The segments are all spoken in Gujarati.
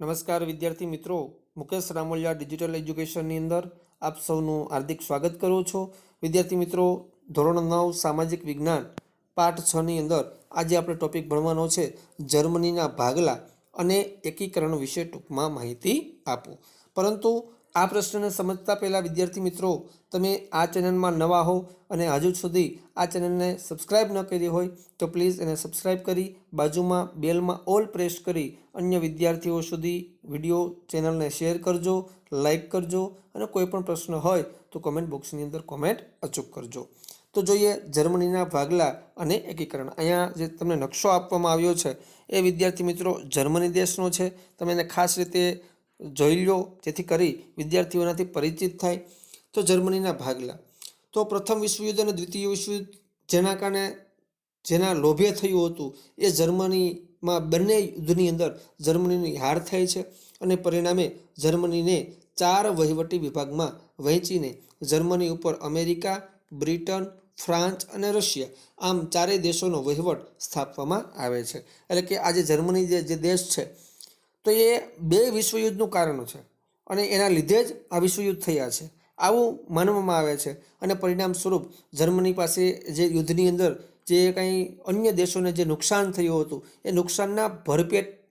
નમસ્કાર વિદ્યાર્થી મિત્રો. મુકેશ રામોલિયા ડિજિટલ એજ્યુકેશનની અંદર આપ સૌનું હાર્દિક સ્વાગત કરું છું. વિદ્યાર્થી મિત્રો, ધોરણ નવ, સામાજિક વિજ્ઞાન, પાઠ છની અંદર આજે આપણે ટોપિક ભણવાનો છે, જર્મનીના ભાગલા અને એકીકરણ વિશે ટૂંકમાં માહિતી આપો. પરંતુ આ પ્રશ્નને સમજતા પહેલાં, વિદ્યાર્થી મિત્રો, તમે આ ચેનલમાં નવા હો અને હજુ સુધી આ ચેનલને સબસ્ક્રાઇબ ન કરી હોય, તો પ્લીઝ એને સબસ્ક્રાઇબ કરી, બાજુમાં બેલમાં ઓલ પ્રેસ કરી, અન્ય વિદ્યાર્થીઓ સુધી વીડિયો ચેનલને શેર કરજો લાઈક કરજો અને કોઈ પણ પ્રશ્ન હોય, તો કોમેન્ટ બોક્સની અંદર કોમેન્ટ અચૂક કરજો. તો જોઈએ જર્મનીના ભાગલા અને એકીકરણ. અહીંયા જે તમને નકશો આપવામાં આવ્યો છે, એ વિદ્યાર્થી મિત્રો જર્મની દેશનો છે. તમે એને ખાસ રીતે જોઈ લો, જેથી કરી વિદ્યાર્થીઓનાથી પરિચિત થાય, તો જર્મનીના ભાગલા. તો પ્રથમ વિશ્વયુદ્ધ અને દ્વિતીય વિશ્વયુદ્ધ જેના કારણે, જેના લોભે થયું હતું, એ જર્મનીમાં બંને યુદ્ધની અંદર જર્મનીની હાર થાય છે અને પરિણામે જર્મનીને ચાર વહીવટી વિભાગમાં વહેંચીને જર્મની ઉપર અમેરિકા, બ્રિટન, ફ્રાન્સ અને રશિયા આમ ચારેય દેશોનો વહીવટ સ્થાપવામાં આવે છે. એટલે કે આજે જર્મની જે જે દેશ છે તો એ બે વિશ્વયુદ્ધનું કારણ છે. અને એના લીધે જ આ વિશ્વયુદ્ધ થયા છે. આવું માનવામાં આવે છે. અને પરિણામ સ્વરૂપ જર્મની પાસે જે યુદ્ધની અંદર જે કંઈ અન્ય દેશોને જે નુકસાન થયું હતું, એ નુકસાનના ભરપેટ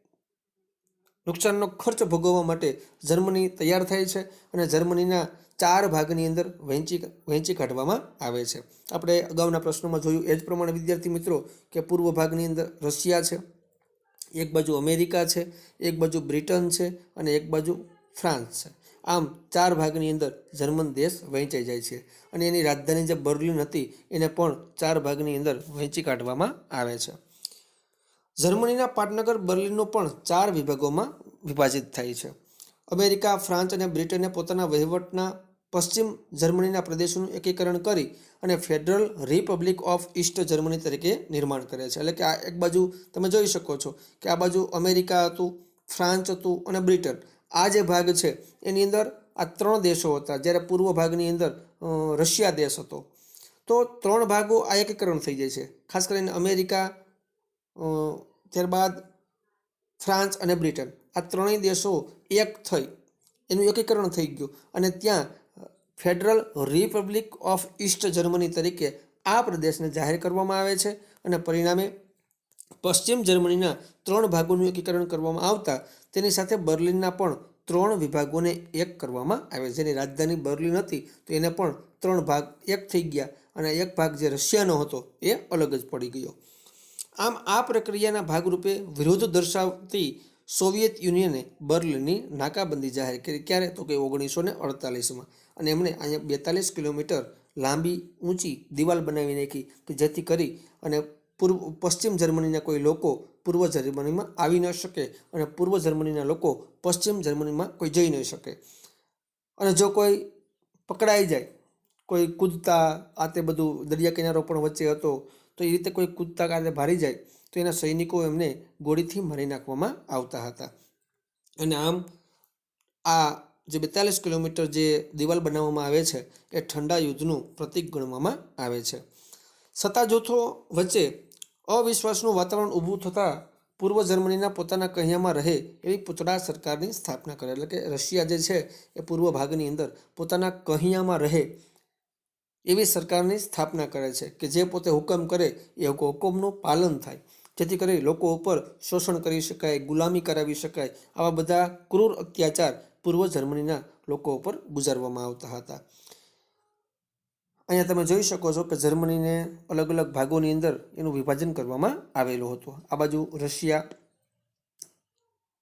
નુકસાનનો ખર્ચ ભોગવવા માટે જર્મની તૈયાર થાય છે અને જર્મનીના ચાર ભાગની અંદર વહેંચી વહેંચી કાઢવામાં આવે છે. આપણે અગાઉના પ્રશ્નોમાં જોયું એ જ પ્રમાણે વિદ્યાર્થી મિત્રો કે પૂર્વ ભાગની અંદર રશિયા છે. એક બાજુ અમેરિકા છે, એક બાજુ બ્રિટન છે અને એક બાજુ ફ્રાન્સ છે. આમ ચાર ભાગની અંદર જર્મન દેશ વહેંચાઈ જાય છે અને એની રાજધાની જે બર્લિન હતી એને પણ ચાર ભાગની અંદર વહેંચી કાઢવામાં આવે છે. જર્મનીના પાટનગર બર્લિનનો પણ ચાર વિભાગોમાં વિભાજિત થાય છે. અમેરિકા, ફ્રાન્સ અને બ્રિટને પોતાના વહીવટના પશ્ચિમ જર્મનીના પ્રદેશોનું એકીકરણ કરી અને federal republic of east Germany તરીકે નિર્માણ કરે છે. એટલે કે આ એક બાજુ તમે જોઈ શકો છો કે આ બાજુ અમેરિકા હતું, ફ્રાન્સ હતું અને બ્રિટન. આ જે ભાગ છે, એની અંદર આ ત્રણ દેશો હતા. જ્યારે પૂર્વ ભાગની અંદર રશિયા દેશ હતો. તો ત્રણ ભાગો આ એકીકરણ થઈ જાય છે. ખાસ કરીને અમેરિકા ત્યારબાદ ફ્રાન્સ અને બ્રિટન. આ ત્રણેય દેશો એક થઈ. એનું એકીકરણ થઈ ગયું. અને ત્યાં federal republic of east Germany તરીકે આ પ્રદેશને જાહેર કરવામાં આવે છે અને પરિણામે પશ્ચિમ જર્મનીના ત્રણ ભાગોનું એકીકરણ કરવામાં આવતા તેની સાથે બર્લિનના પણ ત્રણ વિભાગોને એક કરવામાં આવે જેની રાજધાની બર્લિન હતી તો એને પણ ત્રણ ભાગ એક થઈ ગયા અને એક ભાગ જે રશિયાનો હતો એ અલગ જ પડી ગયો. આમ આ પ્રક્રિયાના ભાગરૂપે વિરોધ દર્શાવતી સોવિયત યુનિયને બર્લિનની નાકાબંધી જાહેર કરી. ક્યારે? તો કે ઓગણીસો ને અડતાલીસમાં. અને એમણે અહીંયા બેતાલીસ કિલોમીટર લાંબી ઊંચી દિવાલ બનાવી નાખી કે જેથી કરી અને પૂર્વ, પશ્ચિમ જર્મનીના કોઈ લોકો પૂર્વ જર્મનીમાં આવી ન શકે અને પૂર્વ જર્મનીના લોકો પશ્ચિમ જર્મનીમાં કોઈ જઈ ન શકે. અને જો કોઈ પકડાઈ જાય, કોઈ કૂદતા આ તે બધું દરિયા કિનારો પણ વચ્ચે હતો, તો એ રીતે કોઈ કૂદતા કાલે ભારી જાય તો એના સૈનિકો એમને ગોળીથી મારી નાખવામાં આવતા હતા. અને આમ આ જે બેતાલીસ કિલોમીટર જે દિવાલ બનાવવામાં આવે છે, એ ઠંડા યુદ્ધનું પ્રતીક ગણવામાં આવે છે. સત્તા જૂથો વચ્ચે અવિશ્વાસનું વાતાવરણ ઊભું થતાં પૂર્વ જર્મનીના પોતાના કહ્યામાં રહે એવી પૂતળા સરકારની સ્થાપના કરે. એટલે કે રશિયા જે છે, એ પૂર્વ ભાગની અંદર પોતાના કહ્યામાં રહે એવી સરકારની સ્થાપના કરે છે કે જે પોતે હુકમ કરે એ હુકમનું પાલન થાય. જેથી કરી લોકો ઉપર શોષણ કરી શકાય, ગુલામી કરાવી શકાય, આવા બધા ક્રૂર અત્યાચાર પૂર્વ જર્મનીના લોકો ઉપર ગુજારવામાં આવતા હતા. અહીંયા તમે જોઈ શકો છો કે જર્મનીને અલગ અલગ ભાગોની અંદર એનું વિભાજન કરવામાં આવેલું હતું. આ બાજુ રશિયા,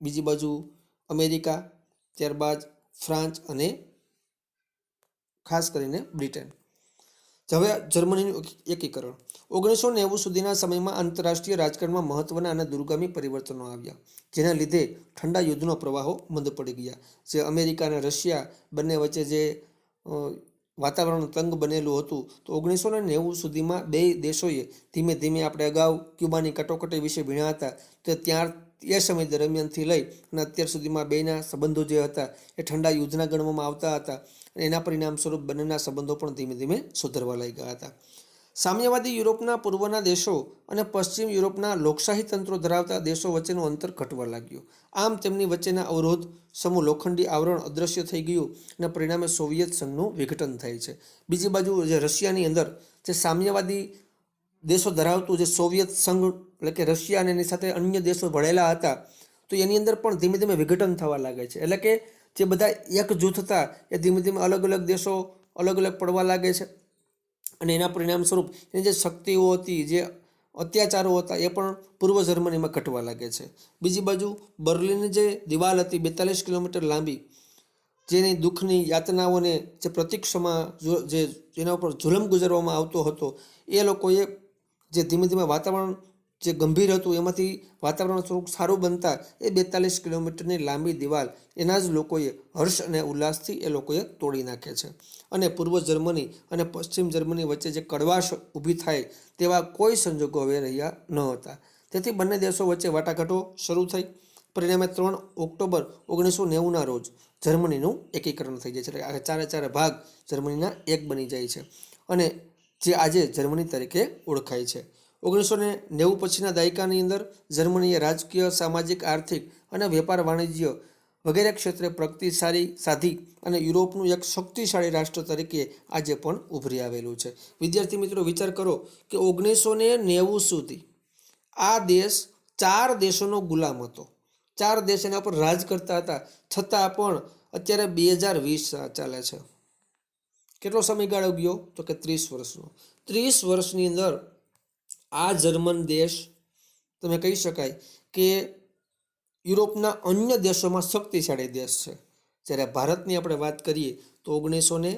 બીજી બાજુ અમેરિકા, ત્યારબાદ ફ્રાન્સ અને ખાસ કરીને બ્રિટન. હવે જર્મનીનું એકીકરણ. ઓગણીસો નેવું સુધીના સમયમાં આંતરરાષ્ટ્રીય રાજકારણમાં મહત્વના અને દુર્ગામી પરિવર્તનો આવ્યા, જેના લીધે ઠંડા યુદ્ધનો પ્રવાહો મંદ પડી ગયા. જે અમેરિકા અને રશિયા બંને વચ્ચે જે વાતાવરણ તંગ બનેલું હતું, તો ઓગણીસો ને નેવું સુધીમાં બે દેશોએ ધીમે ધીમે આપણે અગાઉ ક્યુબાની કટોકટી વિશે ભીણ્યા હતા. તો ત્યાં એ સમય દરમિયાનથી લઈ અને અત્યાર સુધીમાં બેના સંબંધો જે હતા, એ ઠંડા યુદ્ધના ગણવામાં આવતા હતા. એના પરિણામ સ્વરૂપ બંનેના સંબંધો પણ ધીમે ધીમે સુધરવા લાગ્યા હતા. સામ્યવાદી યુરોપના પૂર્વના દેશો અને પશ્ચિમ યુરોપના લોકશાહી તંત્રો ધરાવતા દેશો વચ્ચેનું અંતર ઘટવા લાગ્યું. આમ તેમની વચ્ચેના અવરોધ, સમૂહ લોખંડી આવરણ અદૃશ્ય થઈ ગયું અને પરિણામે સોવિયત સંઘનું વિઘટન થાય છે. બીજી બાજુ જે રશિયાની અંદર જે સામ્યવાદી દેશો ધરાવતું જે સોવિયત સંઘ એટલે કે રશિયા અને એની સાથે અન્ય દેશો ભળેલા હતા, તો એની અંદર પણ ધીમે ધીમે વિઘટન થવા લાગે છે. એટલે કે જે બધા એક જૂથ હતા, એ ધીમે ધીમે અલગ અલગ દેશો અલગ અલગ પડવા લાગે છે. અને એના પરિણામ સ્વરૂપ એની જે શક્તિઓ હતી, જે અત્યાચારો હતા, એ પણ પૂર્વ જર્મનીમાં ઘટવા લાગે છે. બીજી બાજુ બર્લિનની જે દિવાલ હતી, બેતાલીસ કિલોમીટર લાંબી, જેની દુઃખની યાતનાઓને જે પ્રતિક્ષમાં જે જેના ઉપર જુલમ ગુજારવામાં આવતો હતો, એ લોકોએ જે ધીમે ધીમે વાતાવરણ જે ગંભીર હતું, એમાંથી વાતાવરણ થોડુંક સારું બનતા એ બેતાલીસ કિલોમીટરની લાંબી દિવાલ એના જ લોકોએ હર્ષ અને ઉલ્લાસથી એ લોકોએ તોડી નાખે છે. અને પૂર્વ જર્મની અને પશ્ચિમ જર્મની વચ્ચે જે કડવાશ ઊભી થાય તેવા કોઈ સંજોગો હવે રહ્યા ન હતા. તેથી બંને દેશો વચ્ચે વાટાઘાટો શરૂ થઈ. પરિણામે ત્રણ ઓક્ટોબર ઓગણીસો નેવુંના રોજ જર્મનીનું એકીકરણ થઈ જાય છે. એટલે આ ચારે ચારે ભાગ જર્મનીના એક બની જાય છે. અને જે આજે જર્મની તરીકે ઓળખાય છે. ઓગણીસો ને નેવું પછીના દાયકાની અંદર જર્મનીએ રાજકીય, સામાજિક, આર્થિક અને વેપાર વાણિજ્ય વગેરે ક્ષેત્રે પ્રગતિ સારી સાધી અને યુરોપનું એક શક્તિશાળી રાષ્ટ્ર તરીકે આજે પણ ઉભરી આવેલું છે. વિદ્યાર્થી મિત્રો, વિચાર કરો કે ઓગણીસો ને નેવું સુધી આ દેશ ચાર દેશોનો ગુલામ હતો. ચાર દેશ એના પર રાજ કરતા હતા. છતાં પણ અત્યારે બે હજાર વીસ ચાલે છે. કેટલો સમયગાળો ગયો? તો કે ત્રીસ વર્ષનો. ત્રીસ વર્ષની અંદર આ જર્મન દેશ, તમે કહી શકાય કે યુરોપના અન્ય દેશોમાં શક્તિશાળી દેશ છે. જ્યારે ભારતની આપણે વાત કરીએ તો ઓગણીસો ને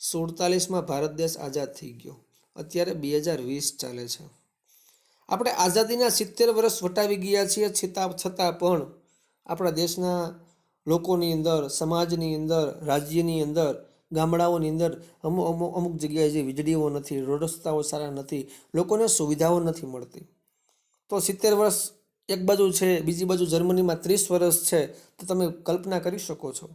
સુડતાલીસમાં ભારત દેશ આઝાદ થઈ ગયો. અત્યારે બે હજાર વીસ ચાલે છે. આપણે આઝાદીના સિત્તેર વર્ષ વટાવી ગયા છીએ છતાં છતાં પણ આપણા દેશના લોકોની અંદર, સમાજની અંદર, રાજ્યની અંદર ગામડાઓની અંદર અમુક અમુક અમુક જગ્યાએ જે વીજળીઓ નથી રોડ રસ્તાઓ સારા નથી, લોકોને સુવિધાઓ નથી મળતી. તો સિત્તેર વર્ષ એક બાજુ છે, બીજી બાજુ જર્મનીમાં ત્રીસ વર્ષ છે, તો તમે કલ્પના કરી શકો છો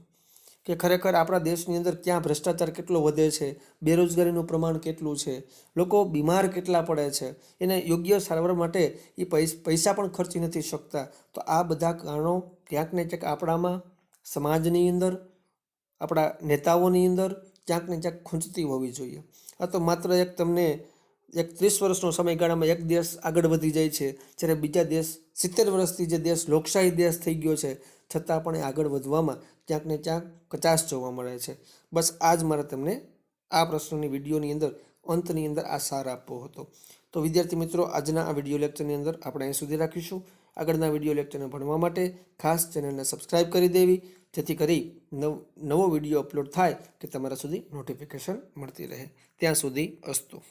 કે ખરેખર આપણા દેશની અંદર ક્યાં ભ્રષ્ટાચાર કેટલો વધે છે, બેરોજગારીનું પ્રમાણ કેટલું છે, લોકો બીમાર કેટલા પડે છે, એને યોગ્ય સારવાર માટે એ પૈસા પણ ખર્ચી નથી શકતા. તો આ બધા કારણો ક્યાંક ને ક્યાંક આપણામાં સમાજની અંદર આપણા નેતાઓની અંદર ક્યાંક ને ક્યાંક ખૂંચતી હોવી જોઈએ. આ તો માત્ર એક તમને એક ત્રીસ વર્ષનો સમયગાળામાં એક દેશ આગળ વધી જાય છે, જ્યારે બીજા દેશ સિત્તેર વર્ષથી જે દેશ લોકશાહી દેશ થઈ ગયો છે, છતાં પણ એ આગળ વધવામાં ક્યાંક ને ક્યાંક કચાશ જોવા મળે છે. બસ આ જ મારે તમને આ પ્રશ્નની વિડીયોની અંદર, અંતની અંદર આ સાર આપવો હતો. તો વિદ્યાર્થી મિત્રો, આજના આ વીડિયો લેક્ચરની અંદર આપણે અહીં સુધી રાખીશું. આગળના વીડિયો લેક્ચરને ભણવા માટે ખાસ ચેનલને સબસ્ક્રાઈબ કરી દેવી, જેથી કરી નવ, નવો વીડિયો અપલોડ થાય કે તમારા સુધી નોટિફિકેશન મળતી રહે. ત્યાં સુધી અસ્તુ.